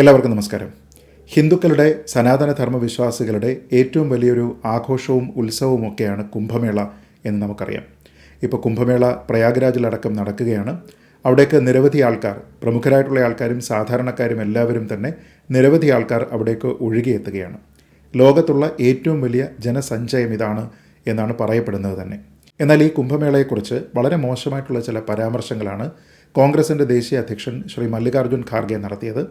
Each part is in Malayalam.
എല്ലാവർക്കും നമസ്കാരം. ഹിന്ദുക്കളുടെ സനാതന ധർമ്മ വിശ്വാസികളുടെ ഏറ്റവും വലിയൊരു ആഘോഷവും ഉത്സവവുമൊക്കെയാണ് കുംഭമേള എന്ന് നമുക്കറിയാം. ഇപ്പോൾ കുംഭമേള പ്രയാഗ്രാജിലടക്കം നടക്കുകയാണ്. അവിടേക്ക് നിരവധി ആൾക്കാർ പ്രമുഖരായിട്ടുള്ള ആൾക്കാരും സാധാരണക്കാരും എല്ലാവരും തന്നെ നിരവധി ആൾക്കാർ അവിടേക്ക് ഒഴുകിയെത്തുകയാണ്. ലോകത്തുള്ള ഏറ്റവും വലിയ ജനസഞ്ചയം ഇതാണ് എന്നാണ് പറയപ്പെടുന്നത് തന്നെ. എന്നാൽ ഈ കുംഭമേളയെക്കുറിച്ച് വളരെ മോശമായിട്ടുള്ള ചില പരാമർശങ്ങളാണ് കോൺഗ്രസിന്റെ ദേശീയ അധ്യക്ഷൻ ശ്രീ മല്ലികാർജുൻ ഖാർഗെ നടത്തിയത്.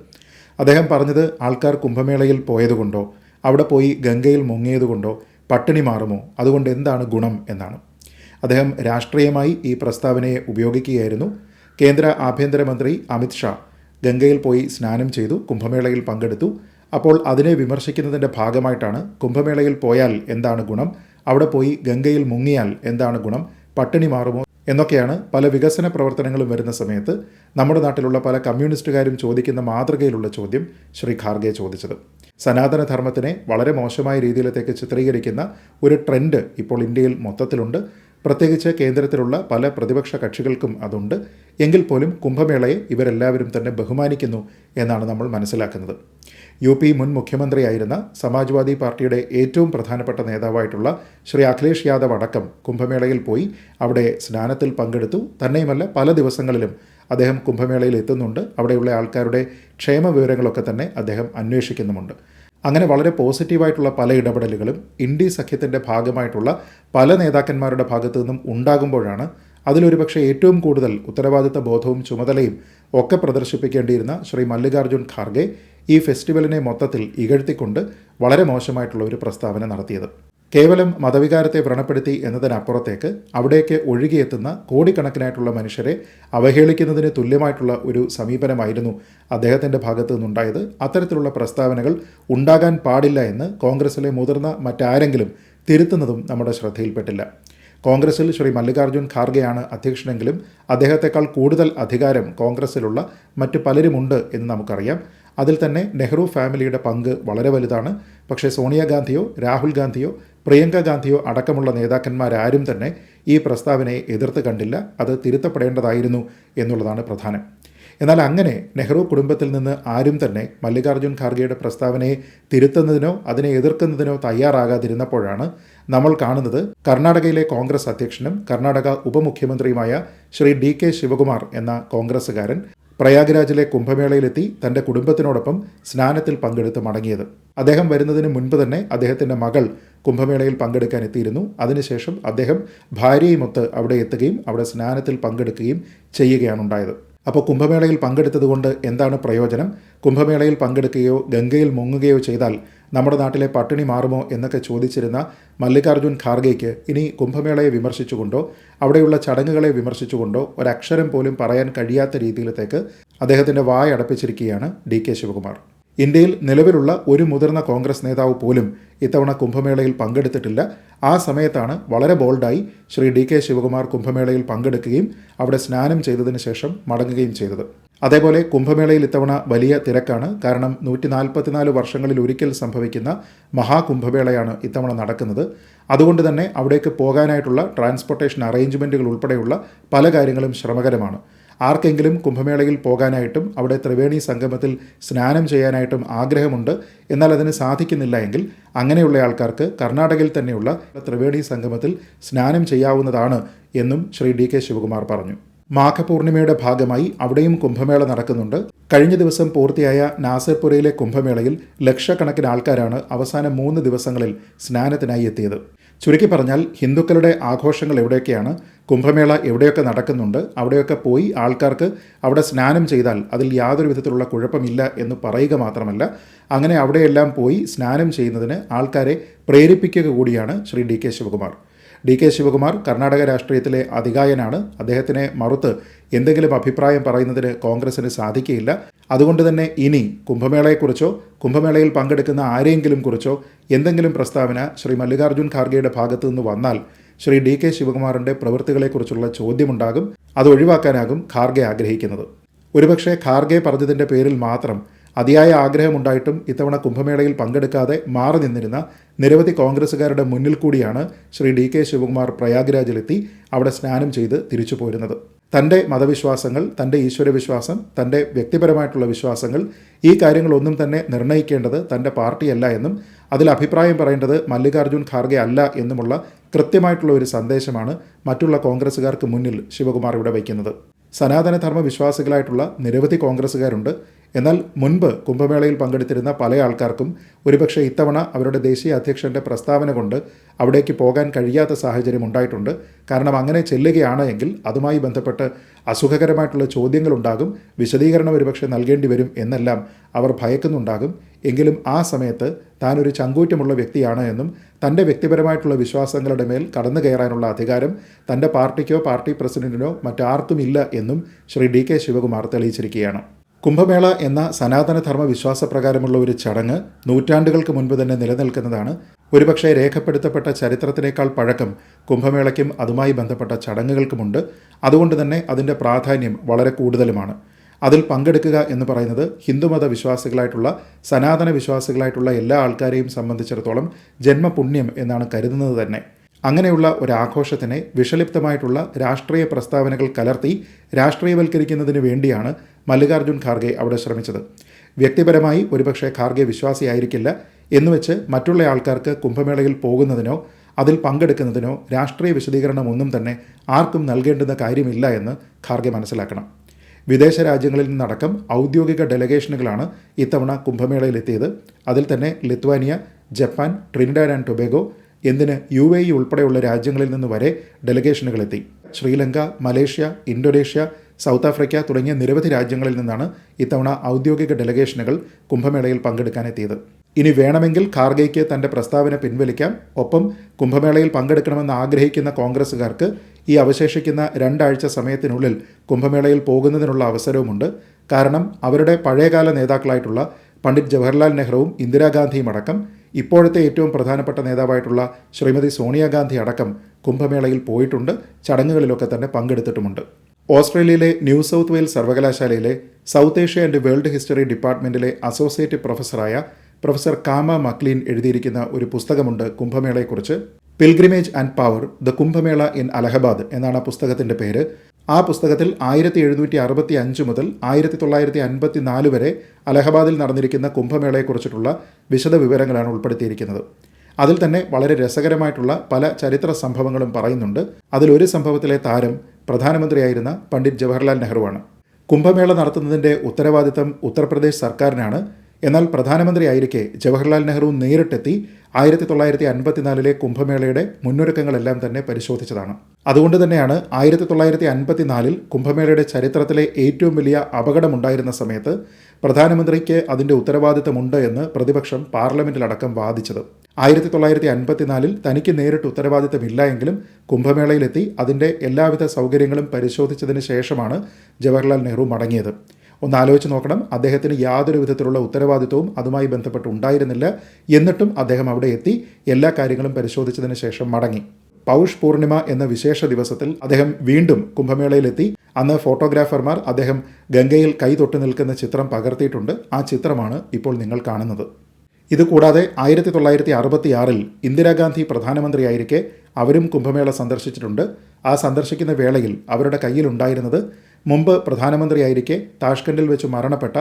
അദ്ദേഹം പറഞ്ഞത് ആൾക്കാർ കുംഭമേളയിൽ പോയതുകൊണ്ടോ അവിടെ പോയി ഗംഗയിൽ മുങ്ങിയതുകൊണ്ടോ പട്ടിണി മാറുമോ അതുകൊണ്ട് എന്താണ് ഗുണം എന്നാണ്. അദ്ദേഹം രാഷ്ട്രീയമായി ഈ പ്രസ്താവനയെ ഉപയോഗിക്കുകയായിരുന്നു. കേന്ദ്ര ആഭ്യന്തരമന്ത്രി അമിത് ഷാ ഗംഗയിൽ പോയി സ്നാനം ചെയ്തു കുംഭമേളയിൽ പങ്കെടുത്തു. അപ്പോൾ അതിനെ വിമർശിക്കുന്നതിന്റെ ഭാഗമായിട്ടാണ് കുംഭമേളയിൽ പോയാൽ എന്താണ് ഗുണം അവിടെ പോയി ഗംഗയിൽ മുങ്ങിയാൽ എന്താണ് ഗുണം പട്ടിണി മാറുമോ എന്നൊക്കെയാണ് പല വികസന പ്രവർത്തനങ്ങളും വരുന്ന സമയത്ത് നമ്മുടെ നാട്ടിലുള്ള പല കമ്മ്യൂണിസ്റ്റുകാരും ചോദിക്കുന്ന മാതൃകയിലുള്ള ചോദ്യം ശ്രീ ഖാർഗെ ചോദിച്ചത്. സനാതനധർമ്മത്തിനെ വളരെ മോശമായ രീതിയിലത്തേക്ക് ചിത്രീകരിക്കുന്ന ഒരു ട്രെൻഡ് ഇപ്പോൾ ഇന്ത്യയിൽ മൊത്തത്തിലുണ്ട്. പ്രത്യേകിച്ച് കേന്ദ്രത്തിലുള്ള പല പ്രതിപക്ഷ കക്ഷികൾക്കും അതുണ്ട്. എങ്കിൽ പോലും കുംഭമേളയെ ഇവരെല്ലാവരും തന്നെ ബഹുമാനിക്കുന്നു എന്നാണ് നമ്മൾ മനസ്സിലാക്കുന്നത്. യു പി മുൻ മുഖ്യമന്ത്രിയായിരുന്ന സമാജ്വാദി പാർട്ടിയുടെ ഏറ്റവും പ്രധാനപ്പെട്ട നേതാവായിട്ടുള്ള ശ്രീ അഖിലേഷ് യാദവ് അടക്കം കുംഭമേളയിൽ പോയി അവിടെ സ്നാനത്തിൽ പങ്കെടുത്തു. തന്നെയുമല്ല പല ദിവസങ്ങളിലും അദ്ദേഹം കുംഭമേളയിൽ എത്തുന്നുണ്ട്. അവിടെയുള്ള ആൾക്കാരുടെ ക്ഷേമ വിവരങ്ങളൊക്കെ തന്നെ അദ്ദേഹം അന്വേഷിക്കുന്നുമുണ്ട്. അങ്ങനെ വളരെ പോസിറ്റീവായിട്ടുള്ള പല ഇടപെടലുകളും ഇന്ത്യ സഖ്യത്തിന്റെ ഭാഗമായിട്ടുള്ള പല നേതാക്കന്മാരുടെ ഭാഗത്തു നിന്നും ഉണ്ടാകുമ്പോഴാണ് അതിലൊരു പക്ഷേ ഏറ്റവും കൂടുതൽ ഉത്തരവാദിത്ത ബോധവും ചുമതലയും ഒക്കെ പ്രദർശിപ്പിക്കേണ്ടിയിരുന്ന ശ്രീ മല്ലികാർജുൻ ഖാർഗെ ഈ ഫെസ്റ്റിവലിനെ മൊത്തത്തിൽ ഇകഴ്ത്തിക്കൊണ്ട് വളരെ മോശമായിട്ടുള്ള ഒരു പ്രസ്താവന നടത്തിയത്. കേവലം മതവികാരത്തെ വ്രണപ്പെടുത്തി എന്നതിനപ്പുറത്തേക്ക് അവിടേക്ക് ഒഴുകിയെത്തുന്ന കോടിക്കണക്കിനായിട്ടുള്ള മനുഷ്യരെ അവഹേളിക്കുന്നതിന് തുല്യമായിട്ടുള്ള ഒരു സമീപനമായിരുന്നു അദ്ദേഹത്തിന്റെ ഭാഗത്തു നിന്നുണ്ടായത്. അത്തരത്തിലുള്ള പ്രസ്താവനകൾ ഉണ്ടാകാൻ പാടില്ല എന്ന് കോൺഗ്രസിലെ മുതിർന്ന മറ്റാരെങ്കിലും തിരുത്തുന്നതും നമ്മുടെ ശ്രദ്ധയിൽപ്പെട്ടില്ല. കോൺഗ്രസിൽ ശ്രീ മല്ലികാർജുൻ ഖാർഗെയാണ് അധ്യക്ഷനെങ്കിലും അദ്ദേഹത്തെക്കാൾ കൂടുതൽ അധികാരം കോൺഗ്രസിലുള്ള മറ്റ് പലരുമുണ്ട് എന്ന് നമുക്കറിയാം. അതിൽ തന്നെ നെഹ്റു ഫാമിലിയുടെ പങ്ക് വളരെ വലുതാണ്. പക്ഷേ സോണിയാഗാന്ധിയോ രാഹുൽ ഗാന്ധിയോ പ്രിയങ്ക ഗാന്ധിയോ അടക്കമുള്ള നേതാക്കന്മാരാരും തന്നെ ഈ പ്രസ്താവനയെ എതിർത്ത് കണ്ടില്ല. അത് തിരുത്തപ്പെടേണ്ടതായിരുന്നു എന്നുള്ളതാണ് പ്രധാനം. എന്നാൽ അങ്ങനെ നെഹ്റു കുടുംബത്തിൽ നിന്ന് ആരും തന്നെ മല്ലികാർജുൻ ഖാർഗെയുടെ പ്രസ്താവനയെ തിരുത്തുന്നതിനോ അതിനെ എതിർക്കുന്നതിനോ തയ്യാറാകാതിരുന്നപ്പോഴാണ് നമ്മൾ കാണുന്നത് കർണാടകയിലെ കോൺഗ്രസ് അധ്യക്ഷനും കർണാടക ഉപമുഖ്യമന്ത്രിയുമായ ശ്രീ ഡി കെ ശിവകുമാർ എന്ന കോൺഗ്രസ്സുകാരൻ പ്രയാഗ്രാജിലെ കുംഭമേളയിലെത്തി തന്റെ കുടുംബത്തിനോടൊപ്പം സ്നാനത്തിൽ പങ്കെടുത്ത് മടങ്ങിയത്. അദ്ദേഹം വരുന്നതിന് മുൻപ് തന്നെ അദ്ദേഹത്തിന്റെ മകൾ കുംഭമേളയിൽ പങ്കെടുക്കാൻ എത്തിയിരുന്നു. അതിനുശേഷം അദ്ദേഹം ഭാര്യയുമൊത്ത് അവിടെ എത്തുകയും അവിടെ സ്നാനത്തിൽ പങ്കെടുക്കുകയും ചെയ്യുകയാണുണ്ടായത്. അപ്പോൾ കുംഭമേളയിൽ പങ്കെടുത്തതുകൊണ്ട് എന്താണ് പ്രയോജനം? കുംഭമേളയിൽ പങ്കെടുക്കുകയോ ഗംഗയിൽ മുങ്ങുകയോ ചെയ്താൽ നമ്മുടെ നാട്ടിലെ പട്ടിണി മാറുമോ എന്നൊക്കെ ചോദിച്ചിരുന്ന മല്ലികാർജുൻ ഖാർഗെയ്ക്ക് ഇനി കുംഭമേളയെ വിമർശിച്ചുകൊണ്ടോ അവിടെയുള്ള ചടങ്ങുകളെ വിമർശിച്ചുകൊണ്ടോ ഒരക്ഷരം പോലും പറയാൻ കഴിയാത്ത രീതിയിലത്തേക്ക് അദ്ദേഹത്തിന്റെ വായ അടപ്പിച്ചിരിക്കുകയാണ് ഡി കെ ശിവകുമാർ. ഇന്ത്യയിൽ നിലവിലുള്ള ഒരു മുതിർന്ന കോൺഗ്രസ് നേതാവ് പോലും ഇത്തവണ കുംഭമേളയിൽ പങ്കെടുത്തിട്ടില്ല. ആ സമയത്താണ് വളരെ ബോൾഡായി ശ്രീ ഡി കെ ശിവകുമാർ കുംഭമേളയിൽ പങ്കെടുക്കുകയും അവിടെ സ്നാനം ചെയ്തതിന് ശേഷം മടങ്ങുകയും ചെയ്തത്. അതേപോലെ കുംഭമേളയിൽ ഇത്തവണ വലിയ തിരക്കാണ്. കാരണം നൂറ്റി നാൽപ്പത്തിനാല് വർഷങ്ങളിൽ ഒരിക്കൽ സംഭവിക്കുന്ന മഹാകുംഭമേളയാണ് ഇത്തവണ നടക്കുന്നത്. അതുകൊണ്ട് തന്നെ അവിടേക്ക് പോകാനായിട്ടുള്ള ട്രാൻസ്പോർട്ടേഷൻ അറേഞ്ച്മെന്റുകൾ ഉൾപ്പെടെയുള്ള പല കാര്യങ്ങളും ശ്രമകരമാണ്. ആർക്കെങ്കിലും കുംഭമേളയിൽ പോകാനായിട്ടും അവിടെ ത്രിവേണി സംഗമത്തിൽ സ്നാനം ചെയ്യാനായിട്ടും ആഗ്രഹമുണ്ട് എന്നാൽ അതിന് സാധിക്കുന്നില്ല എങ്കിൽ അങ്ങനെയുള്ള ആൾക്കാർക്ക് കർണാടകയിൽ തന്നെയുള്ള ത്രിവേണി സംഗമത്തിൽ സ്നാനം ചെയ്യാവുന്നതാണ് എന്നും ശ്രീ ഡി കെ ശിവകുമാർ പറഞ്ഞു. മാഘപൂർണിമയുടെ ഭാഗമായി അവിടെയും കുംഭമേള നടക്കുന്നുണ്ട്. കഴിഞ്ഞ ദിവസം പൂർത്തിയായ നാസർപുരയിലെ കുംഭമേളയിൽ ലക്ഷക്കണക്കിന് ആൾക്കാരാണ് അവസാന മൂന്ന് ദിവസങ്ങളിൽ സ്നാനത്തിനായി എത്തിയത്. ചുരുക്കി പറഞ്ഞാൽ ഹിന്ദുക്കളുടെ ആഘോഷങ്ങൾ എവിടെയൊക്കെയാണ് കുംഭമേള എവിടെയൊക്കെ നടക്കുന്നുണ്ട് അവിടെയൊക്കെ പോയി ആൾക്കാർക്ക് അവിടെ സ്നാനം ചെയ്താൽ അതിൽ യാതൊരു വിധത്തിലുള്ള കുഴപ്പമില്ല എന്ന് പറയുക മാത്രമല്ല അങ്ങനെ അവിടെയെല്ലാം പോയി സ്നാനം ചെയ്യുന്നതിന് ആൾക്കാരെ പ്രേരിപ്പിക്കുക കൂടിയാണ് Shri D K Shivakumar. D K Shivakumar Karnataka രാഷ്ട്രീയത്തിലെ അധികായനാണ്. അദ്ദേഹത്തിനെ മറുത്ത് എന്തെങ്കിലും അഭിപ്രായം പറയുന്നതിന് കോൺഗ്രസിന് സാധിക്കുകയില്ല. അതുകൊണ്ട് തന്നെ ഇനി കുംഭമേളയെക്കുറിച്ചോ കുംഭമേളയിൽ പങ്കെടുക്കുന്ന ആരെയെങ്കിലും കുറിച്ചോ എന്തെങ്കിലും പ്രസ്താവന ശ്രീ മല്ലികാർജുൻ ഖാർഗെയുടെ ഭാഗത്തു നിന്ന് വന്നാൽ ശ്രീ ഡി കെ ശിവകുമാറിന്റെ പ്രവൃത്തികളെക്കുറിച്ചുള്ള ചോദ്യമുണ്ടാകും. അത് ഒഴിവാക്കാനാകും ഖാർഗെ ആഗ്രഹിക്കുന്നത്. ഒരുപക്ഷെ ഖാർഗെ പറഞ്ഞതിന്റെ പേരിൽ മാത്രം അതിയായ ആഗ്രഹമുണ്ടായിട്ടും ഇത്തവണ കുംഭമേളയിൽ പങ്കെടുക്കാതെ മാറി നിന്നിരുന്ന നിരവധി കോൺഗ്രസ്സുകാരുടെ മുന്നിൽ കൂടിയാണ് ശ്രീ ഡി കെ ശിവകുമാർ പ്രയാഗ്രാജിലെത്തി അവിടെ സ്നാനം ചെയ്ത് തിരിച്ചു പോരുന്നത്. തന്റെ മതവിശ്വാസങ്ങൾ തന്റെ ഈശ്വരവിശ്വാസം തന്റെ വ്യക്തിപരമായിട്ടുള്ള വിശ്വാസങ്ങൾ ഈ കാര്യങ്ങളൊന്നും തന്നെ നിർണയിക്കേണ്ടത് തന്റെ പാർട്ടിയല്ല എന്നും അതിൽ അഭിപ്രായം പറയേണ്ടത് മല്ലികാർജുൻ ഖാർഗെ അല്ല എന്നുമുള്ള കൃത്യമായിട്ടുള്ള ഒരു സന്ദേശമാണ് മറ്റുള്ള കോൺഗ്രസ്സുകാർക്ക് മുന്നിൽ ശിവകുമാർ ഇവിടെ വയ്ക്കുന്നത്. സനാതനധർമ്മ വിശ്വാസികളായിട്ടുള്ള നിരവധി കോൺഗ്രസ്സുകാരുണ്ട്. എന്നാൽ മുൻപ് കുംഭമേളയിൽ പങ്കെടുത്തിരുന്ന പല ആൾക്കാർക്കും ഒരുപക്ഷെ ഇത്തവണ അവരുടെ ദേശീയ അധ്യക്ഷന്റെ പ്രസ്താവന കൊണ്ട് അവിടേക്ക് പോകാൻ കഴിയാത്ത സാഹചര്യം ഉണ്ടായിട്ടുണ്ട്. കാരണം അങ്ങനെ ചെല്ലുകയാണ് എങ്കിൽ അതുമായി ബന്ധപ്പെട്ട് അസുഖകരമായിട്ടുള്ള ചോദ്യങ്ങളുണ്ടാകും വിശദീകരണം ഒരുപക്ഷെ നൽകേണ്ടി വരും എന്നെല്ലാം അവർ ഭയക്കുന്നുണ്ടാകും. എങ്കിലും ആ സമയത്ത് താൻ ഒരു ചങ്കൂറ്റമുള്ള വ്യക്തിയാണ് എന്നും തന്റെ വ്യക്തിപരമായിട്ടുള്ള വിശ്വാസങ്ങളുടെ മേൽ കടന്നു കയറാനുള്ള അധികാരം തന്റെ പാർട്ടിക്കോ പാർട്ടി പ്രസിഡന്റിനോ മറ്റാർക്കുമില്ല എന്നും ശ്രീ ഡി കെ ശിവകുമാർ തെളിയിച്ചിരിക്കുകയാണ്. കുംഭമേള എന്ന സനാതനധർമ്മ വിശ്വാസപ്രകാരമുള്ള ഒരു ചടങ്ങ് നൂറ്റാണ്ടുകൾക്ക് മുൻപ് തന്നെ നിലനിൽക്കുന്നതാണ്. ഒരുപക്ഷെ രേഖപ്പെടുത്തപ്പെട്ട ചരിത്രത്തിനേക്കാൾ പഴക്കം കുംഭമേളയ്ക്കും അതുമായി ബന്ധപ്പെട്ട ചടങ്ങുകൾക്കുമുണ്ട്. അതുകൊണ്ട് തന്നെ അതിന്റെ പ്രാധാന്യം വളരെ കൂടുതലുമാണ്. അതിൽ പങ്കെടുക്കുക എന്ന് പറയുന്നത് ഹിന്ദുമത വിശ്വാസികളായിട്ടുള്ള സനാതന വിശ്വാസികളായിട്ടുള്ള എല്ലാ ആൾക്കാരെയും സംബന്ധിച്ചിടത്തോളം ജന്മപുണ്യം എന്നാണ് കരുതുന്നത് തന്നെ. അങ്ങനെയുള്ള ഒരു ആഘോഷത്തിനെ വിഷലിപ്തമായിട്ടുള്ള രാഷ്ട്രീയ പ്രസ്താവനകൾ കലർത്തി രാഷ്ട്രീയവൽക്കരിക്കുന്നതിന് വേണ്ടിയാണ് മല്ലികാർജുൻ ഖാർഗെ അവിടെ ശ്രമിച്ചത്. വ്യക്തിപരമായി ഒരുപക്ഷെ ഖാർഗെ വിശ്വാസിയായിരിക്കില്ല എന്നുവെച്ച് മറ്റുള്ള ആൾക്കാർക്ക് കുംഭമേളയിൽ പോകുന്നതിനോ അതിൽ പങ്കെടുക്കുന്നതിനോ രാഷ്ട്രീയ വിശദീകരണം ഒന്നും തന്നെ ആർക്കും നൽകേണ്ടുന്ന കാര്യമില്ല എന്ന് ഖാർഗെ മനസ്സിലാക്കണം. വിദേശ രാജ്യങ്ങളിൽ നിന്നടക്കം ഔദ്യോഗിക ഡെലഗേഷനുകളാണ് ഇത്തവണ കുംഭമേളയിലെത്തിയത്. അതിൽ തന്നെ Lithuania Japan Trinidad and Tobago എന്തിന് യു എ ഇ ഉൾപ്പെടെയുള്ള രാജ്യങ്ങളിൽ നിന്ന് വരെ ഡെലഗേഷനുകളെത്തി? Sri Lanka Malaysia Indonesia South Africa തുടങ്ങിയ നിരവധി രാജ്യങ്ങളിൽ നിന്നാണ് ഇത്തവണ ഔദ്യോഗിക ഡെലിഗേഷനുകൾ കുംഭമേളയിൽ പങ്കെടുക്കാനെത്തിയത്. ഇനി വേണമെങ്കിൽ ഖാർഗെയ്ക്ക് തന്റെ പ്രസ്താവന പിൻവലിക്കാം. ഒപ്പം കുംഭമേളയിൽ പങ്കെടുക്കണമെന്ന് ആഗ്രഹിക്കുന്ന കോൺഗ്രസ്സുകാർക്ക് ഈ അവശേഷിക്കുന്ന രണ്ടാഴ്ച സമയത്തിനുള്ളിൽ കുംഭമേളയിൽ പോകുന്നതിനുള്ള അവസരവുമുണ്ട്. കാരണം അവരുടെ പഴയകാല നേതാക്കളായിട്ടുള്ള പണ്ഡിറ്റ് ജവഹർലാൽ നെഹ്റുവും ഇന്ദിരാഗാന്ധിയും അടക്കം ഇപ്പോഴത്തെ ഏറ്റവും പ്രധാനപ്പെട്ട നേതാവായിട്ടുള്ള ശ്രീമതി സോണിയാഗാന്ധി അടക്കം കുംഭമേളയിൽ പോയിട്ടുണ്ട്. ചടങ്ങുകളിലൊക്കെ തന്നെ പങ്കെടുത്തിട്ടുമുണ്ട്. ഓസ്ട്രേലിയയിലെ ന്യൂ സൗത്ത് വെയിൽ സർവകലാശാലയിലെ South Asia and world history ഡിപ്പാർട്ട്മെന്റിലെ associate പ്രൊഫസറായ പ്രൊഫസർ കാമ മക്ലീൻ എഴുതിയിരിക്കുന്ന ഒരു പുസ്തകമുണ്ട് കുംഭമേളയെക്കുറിച്ച്. Pilgrimage and power the Kumbh Mela in Allahabad എന്നാണ് ആ പുസ്തകത്തിന്റെ പേര്. ആ പുസ്തകത്തിൽ ആയിരത്തി എഴുന്നൂറ്റി അറുപത്തി അഞ്ച് മുതൽ ആയിരത്തി തൊള്ളായിരത്തി അൻപത്തി നാല് വരെ അലഹബാദിൽ നടന്നിരിക്കുന്ന കുംഭമേളയെക്കുറിച്ചിട്ടുള്ള വിശദ വിവരങ്ങളാണ് ഉൾപ്പെടുത്തിയിരിക്കുന്നത്. അതിൽ തന്നെ വളരെ രസകരമായിട്ടുള്ള പല ചരിത്ര സംഭവങ്ങളും പറയുന്നുണ്ട്. അതിലൊരു സംഭവത്തിലെ താരം പ്രധാനമന്ത്രിയായിരുന്ന പണ്ഡിറ്റ് ജവഹർലാൽ നെഹ്റുവാണ്. കുംഭമേള നടത്തുന്നതിന്റെ ഉത്തരവാദിത്തം ഉത്തർപ്രദേശ് സർക്കാരിനാണ്. എന്നാൽ പ്രധാനമന്ത്രിയായിരിക്കെ ജവഹർലാൽ നെഹ്റു നേരിട്ടെത്തി ആയിരത്തി തൊള്ളായിരത്തി അൻപത്തിനാലിലെ കുംഭമേളയുടെ മുന്നൊരുക്കങ്ങളെല്ലാം തന്നെ പരിശോധിച്ചതാണ്. അതുകൊണ്ട് തന്നെയാണ് ആയിരത്തി തൊള്ളായിരത്തി അൻപത്തിനാലിൽ കുംഭമേളയുടെ ചരിത്രത്തിലെ ഏറ്റവും വലിയ അപകടമുണ്ടായിരുന്ന സമയത്ത് പ്രധാനമന്ത്രിക്ക് അതിന്റെ ഉത്തരവാദിത്തമുണ്ട് എന്ന് പ്രതിപക്ഷം പാർലമെന്റിലടക്കം വാദിച്ചത്. ആയിരത്തി തൊള്ളായിരത്തി അൻപത്തിനാലിൽ തനിക്ക് നേരിട്ട് ഉത്തരവാദിത്തമില്ല എങ്കിലും കുംഭമേളയിലെത്തി അതിന്റെ എല്ലാവിധ സൗകര്യങ്ങളും പരിശോധിച്ചതിന് ശേഷമാണ് ജവഹർലാൽ നെഹ്റു മടങ്ങിയത്. ഒന്ന് ആലോചിച്ച് നോക്കണം. അദ്ദേഹത്തിന് യാതൊരു വിധത്തിലുള്ള ഉത്തരവാദിത്വവും അതുമായി ബന്ധപ്പെട്ട് ഉണ്ടായിരുന്നില്ല. എന്നിട്ടും അദ്ദേഹം അവിടെ എത്തി എല്ലാ കാര്യങ്ങളും പരിശോധിച്ചതിന് ശേഷം മടങ്ങി. പൗഷ് പൂർണിമ എന്ന വിശേഷ ദിവസത്തിൽ അദ്ദേഹം വീണ്ടും കുംഭമേളയിലെത്തി. അന്ന് ഫോട്ടോഗ്രാഫർമാർ അദ്ദേഹം ഗംഗയിൽ കൈ തൊട്ട് നിൽക്കുന്ന ചിത്രം പകർത്തിയിട്ടുണ്ട്. ആ ചിത്രമാണ് ഇപ്പോൾ നിങ്ങൾ കാണുന്നത്. ഇതുകൂടാതെ ആയിരത്തി തൊള്ളായിരത്തി അറുപത്തിയാറിൽ ഇന്ദിരാഗാന്ധി പ്രധാനമന്ത്രിയായിരിക്കെ അവരും കുംഭമേള സന്ദർശിച്ചിട്ടുണ്ട്. ആ സന്ദർശിക്കുന്ന വേളയിൽ അവരുടെ കയ്യിലുണ്ടായിരുന്നത് മുമ്പ് പ്രധാനമന്ത്രിയായിരിക്കെ താഷ്കണ്ടിൽ വെച്ച് മരണപ്പെട്ട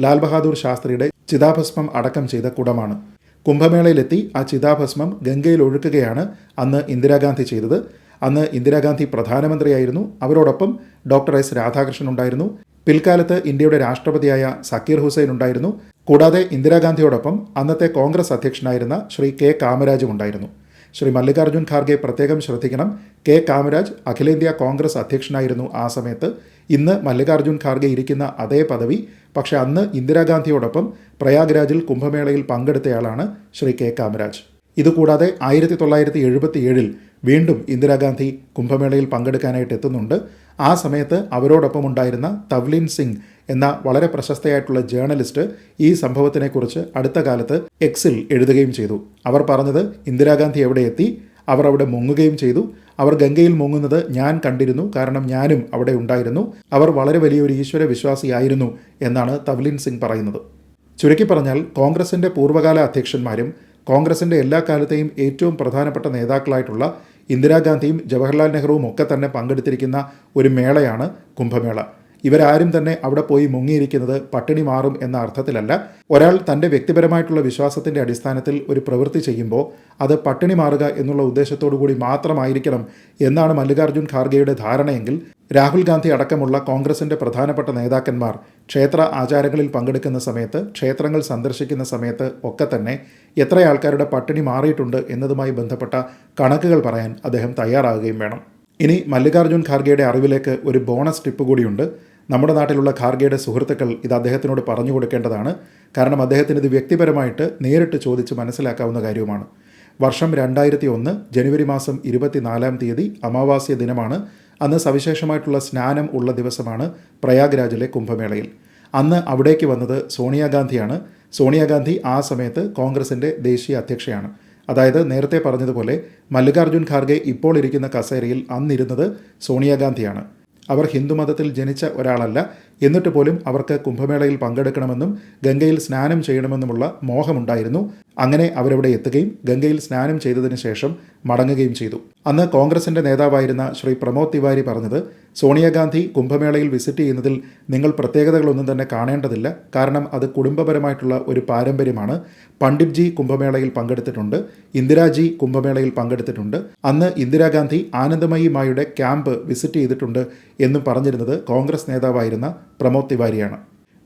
ലാൽ ബഹാദൂർ ശാസ്ത്രിയുടെ ചിതാഭസ്മം അടക്കം ചെയ്ത കുടമാണ്. കുംഭമേളയിലെത്തി ആ ചിതാഭസ്മം ഗംഗയിൽ ഒഴുക്കുകയാണ് അന്ന് ഇന്ദിരാഗാന്ധി ചെയ്തത്. അന്ന് ഇന്ദിരാഗാന്ധി പ്രധാനമന്ത്രിയായിരുന്നു. അവരോടൊപ്പം ഡോക്ടർ എസ് രാധാകൃഷ്ണൻ ഉണ്ടായിരുന്നു. പിൽക്കാലത്ത് ഇന്ത്യയുടെ രാഷ്ട്രപതിയായ സക്കീർ ഹുസൈൻ ഉണ്ടായിരുന്നു. കൂടാതെ ഇന്ദിരാഗാന്ധിയോടൊപ്പം അന്നത്തെ കോൺഗ്രസ് അധ്യക്ഷനായിരുന്ന ശ്രീ കെ കാമരാജും ഉണ്ടായിരുന്നു. ശ്രീ മല്ലികാർജുൻ ഖാർഗെ പ്രത്യേകം ശ്രദ്ധിക്കണം. കെ. കാമരാജ് അഖിലേന്ത്യാ കോൺഗ്രസ് അധ്യക്ഷനായിരുന്നു ആ സമയത്ത്. ഇന്ന് മല്ലികാർജുൻ ഖാർഗെ ഇരിക്കുന്ന അതേ പദവി. പക്ഷേ അന്ന് ഇന്ദിരാഗാന്ധിയോടൊപ്പം പ്രയാഗ്രാജിൽ കുംഭമേളയിൽ പങ്കെടുത്തയാളാണ് ശ്രീ കെ. കാമരാജ്. ഇതുകൂടാതെ ആയിരത്തി തൊള്ളായിരത്തി എഴുപത്തി ഏഴിൽ വീണ്ടും ഇന്ദിരാഗാന്ധി കുംഭമേളയിൽ പങ്കെടുക്കാനായിട്ട് എത്തുന്നുണ്ട് ആ സമയത്ത് അവരോടൊപ്പം ഉണ്ടായിരുന്ന തവ്ലിൻ സിംഗ് എന്ന വളരെ പ്രശസ്തയായിട്ടുള്ള ജേർണലിസ്റ്റ് ഈ സംഭവത്തിനെക്കുറിച്ച് അടുത്ത കാലത്ത് എക്സിൽ എഴുതുകയും ചെയ്തു. അവർ പറഞ്ഞത് ഇന്ദിരാഗാന്ധി എവിടെ എത്തി? അവർ അവിടെ മുങ്ങുകയും ചെയ്തു. അവർ ഗംഗയിൽ മുങ്ങുന്നത് ഞാൻ കണ്ടിരുന്നു. കാരണം ഞാനും അവിടെ ഉണ്ടായിരുന്നു. അവർ വളരെ വലിയൊരു ഈശ്വര വിശ്വാസിയായിരുന്നു എന്നാണ് തവ്ലിൻ സിംഗ് പറയുന്നത്. ചുരുക്കി പറഞ്ഞാൽ കോൺഗ്രസിന്റെ പൂർവകാല അധ്യക്ഷന്മാരും കോൺഗ്രസിന്റെ എല്ലാ കാലത്തെയും ഏറ്റവും പ്രധാനപ്പെട്ട നേതാക്കളായിട്ടുള്ള ഇന്ദിരാഗാന്ധിയും ജവഹർലാൽ നെഹ്റുവും ഒക്കെ തന്നെ പങ്കെടുത്തിരിക്കുന്ന ഒരു മേളയാണ് കുംഭമേള. ഇവരാരും തന്നെ അവിടെ പോയി മുങ്ങിയിരിക്കുന്നത് പട്ടിണി മാറും എന്ന അർത്ഥത്തിലല്ല. ഒരാൾ തന്റെ വ്യക്തിപരമായിട്ടുള്ള വിശ്വാസത്തിന്റെ അടിസ്ഥാനത്തിൽ ഒരു പ്രവൃത്തി ചെയ്യുമ്പോൾ അത് പട്ടിണി മാറുക എന്നുള്ള ഉദ്ദേശത്തോടു കൂടി മാത്രമായിരിക്കണം എന്നാണ് മല്ലികാർജുൻ ഖാർഗെയുടെ ധാരണയെങ്കിൽ രാഹുൽ ഗാന്ധി അടക്കമുള്ള കോൺഗ്രസിന്റെ പ്രധാനപ്പെട്ട നേതാക്കന്മാർ ക്ഷേത്ര ആചാരങ്ങളിൽ പങ്കെടുക്കുന്ന സമയത്ത് ക്ഷേത്രങ്ങൾ സന്ദർശിക്കുന്ന സമയത്ത് ഒക്കെ തന്നെ എത്ര ആൾക്കാരുടെ പട്ടിണി മാറിയിട്ടുണ്ട് എന്നതുമായി ബന്ധപ്പെട്ട കണക്കുകൾ പറയാൻ അദ്ദേഹം തയ്യാറാകുകയും വേണം. ഇനി മല്ലികാർജുൻ ഖാർഗെയുടെ അറിവിലേക്ക് ഒരു ബോണസ് ടിപ്പ് കൂടിയുണ്ട്. നമ്മുടെ നാട്ടിലുള്ള ഖാർഗെയുടെ സുഹൃത്തുക്കൾ ഇത് അദ്ദേഹത്തിനോട് പറഞ്ഞു കൊടുക്കേണ്ടതാണ്. കാരണം അദ്ദേഹത്തിന് ഇത് വ്യക്തിപരമായിട്ട് നേരിട്ട് ചോദിച്ച് മനസ്സിലാക്കാവുന്ന കാര്യവുമാണ്. വർഷം രണ്ടായിരത്തി ഒന്ന് ജനുവരി മാസം ഇരുപത്തിനാലാം തീയതി അമാവാസ്യ ദിനമാണ്. അന്ന് സവിശേഷമായിട്ടുള്ള സ്നാനം ഉള്ള ദിവസമാണ് പ്രയാഗ്രാജിലെ കുംഭമേളയിൽ. അന്ന് അവിടേക്ക് വന്നത് സോണിയാഗാന്ധിയാണ്. സോണിയാഗാന്ധി ആ സമയത്ത് കോൺഗ്രസിന്റെ ദേശീയ അധ്യക്ഷയാണ്. അതായത് നേരത്തെ പറഞ്ഞതുപോലെ മല്ലികാർജുൻ ഖാർഗെ ഇപ്പോൾ ഇരിക്കുന്ന കസേരയിൽ അന്നിരുന്നത് സോണിയാഗാന്ധിയാണ്. അവർ ഹിന്ദുമതത്തിൽ ജനിച്ച ഒരാളല്ല. എന്നിട്ട് പോലും അവർക്ക് കുംഭമേളയിൽ പങ്കെടുക്കണമെന്നും ഗംഗയിൽ സ്നാനം ചെയ്യണമെന്നുമുള്ള മോഹമുണ്ടായിരുന്നു. അങ്ങനെ അവരവിടെ എത്തുകയും ഗംഗയിൽ സ്നാനം ചെയ്തതിന് ശേഷം മടങ്ങുകയും ചെയ്തു. അന്ന് കോൺഗ്രസിന്റെ നേതാവായിരുന്ന ശ്രീ പ്രമോദ് തിവാരി പറഞ്ഞത് സോണിയാഗാന്ധി കുംഭമേളയിൽ വിസിറ്റ് ചെയ്യുന്നതിൽ നിങ്ങൾ പ്രത്യേകതകളൊന്നും തന്നെ കാണേണ്ടതില്ല. കാരണം അത് കുടുംബപരമായിട്ടുള്ള ഒരു പാരമ്പര്യമാണ്. പണ്ഡിറ്റ്ജി കുംഭമേളയിൽ പങ്കെടുത്തിട്ടുണ്ട് ഇന്ദിരാജി കുംഭമേളയിൽ പങ്കെടുത്തിട്ടുണ്ട്. അന്ന് ഇന്ദിരാഗാന്ധി ആനന്ദമയി മായുടെ ക്യാമ്പ് വിസിറ്റ് ചെയ്തിട്ടുണ്ട് എന്നും പറഞ്ഞിരുന്നത് കോൺഗ്രസ് നേതാവായിരുന്ന പ്രമോദ് തിവാരിയാണ്.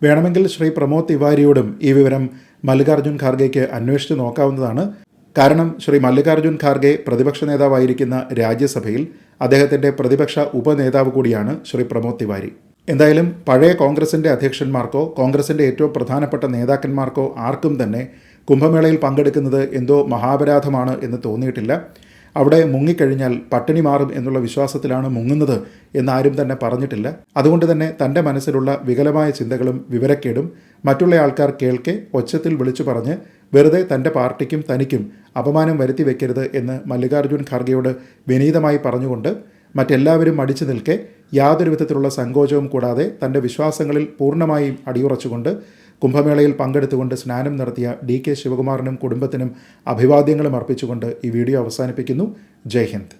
വേണമെങ്കിൽ ശ്രീ പ്രമോദ് തിവാരിയോടും ഈ വിവരം മല്ലികാർജുൻ ഖാർഗെയ്ക്ക് അന്വേഷിച്ച് നോക്കാവുന്നതാണ്. കാരണം ശ്രീ മല്ലികാർജുൻ ഖാർഗെ പ്രതിപക്ഷ നേതാവായിരിക്കുന്ന രാജ്യസഭയിൽ അദ്ദേഹത്തിന്റെ പ്രതിപക്ഷ ഉപനേതാവ് കൂടിയാണ് ശ്രീ പ്രമോദ് തിവാരി. എന്തായാലും പഴയ കോൺഗ്രസിന്റെ അധ്യക്ഷന്മാർക്കോ കോൺഗ്രസിന്റെ ഏറ്റവും പ്രധാനപ്പെട്ട നേതാക്കന്മാർക്കോ ആർക്കും തന്നെ കുംഭമേളയിൽ പങ്കെടുക്കുന്നത് എന്തോ മഹാപരാധമാണ് എന്ന് തോന്നിയിട്ടില്ല. അവിടെ മുങ്ങിക്കഴിഞ്ഞാൽ പട്ടിണി മാറും എന്നുള്ള വിശ്വാസത്തിലാണ് മുങ്ങുന്നത് എന്നാരും തന്നെ പറഞ്ഞിട്ടില്ല. അതുകൊണ്ട് തന്നെ തന്റെ മനസ്സിലുള്ള വികലമായ ചിന്തകളും വിവരക്കേടും മറ്റുള്ള ആൾക്കാർ കേൾക്കെ ഒച്ചത്തിൽ വിളിച്ചു പറഞ്ഞ് വെറുതെ തന്റെ പാർട്ടിക്കും തനിക്കും അപമാനം വരുത്തി വെക്കരുത് എന്ന് മല്ലികാർജുൻ ഖാർഗെയോട് വിനീതമായി പറഞ്ഞുകൊണ്ട് മറ്റെല്ലാവരും മടിച്ചു നിൽക്കെ യാതൊരു വിധത്തിലുള്ള സങ്കോചവും കൂടാതെ തന്റെ വിശ്വാസങ്ങളിൽ പൂർണമായും അടിയുറച്ചുകൊണ്ട് കുംഭമേളയിൽ പങ്കെടുത്തുകൊണ്ട് സ്നാനം നടത്തിയ ഡി കെ ശിവകുമാറിനും കുടുംബത്തിനും അഭിവാദ്യങ്ങളും അർപ്പിച്ചുകൊണ്ട് ഈ വീഡിയോ അവസാനിപ്പിക്കുന്നു. ജയ് ഹിന്ദ്.